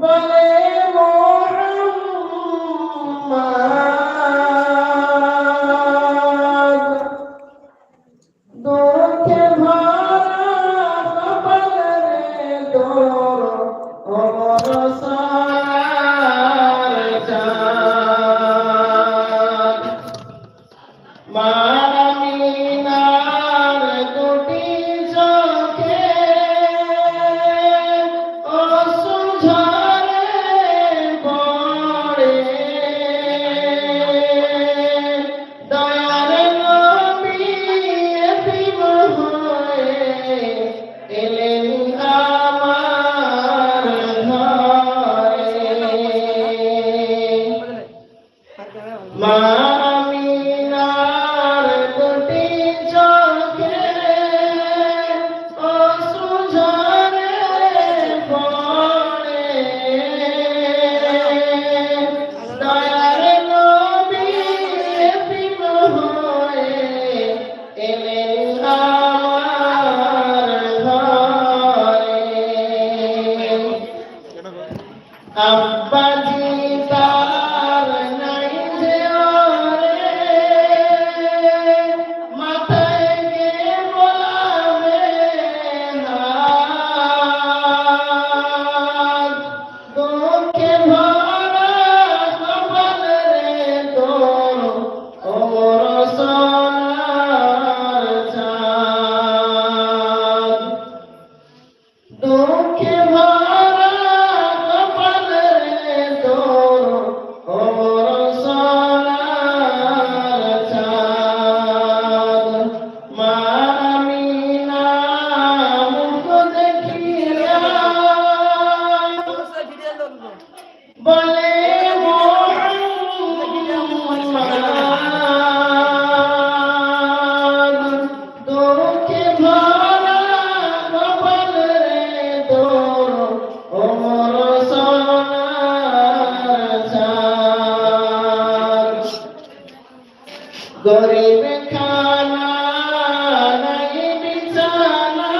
محمد أبدي গরিব খানা নাই বিছানা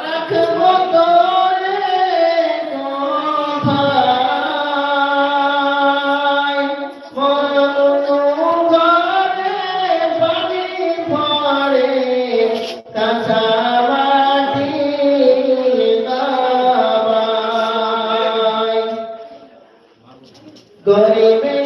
রাখব তোরে কোথায় মরণ ঘরে পানি পড়ে কাঁচা গরিবের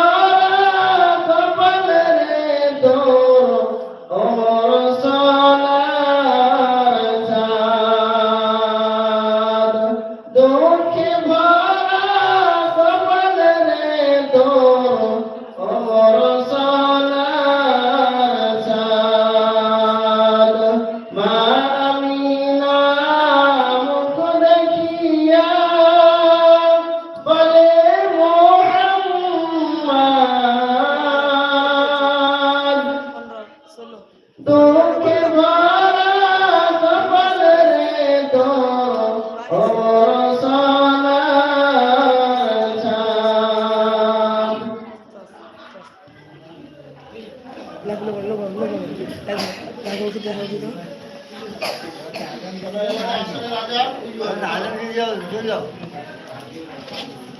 দেখো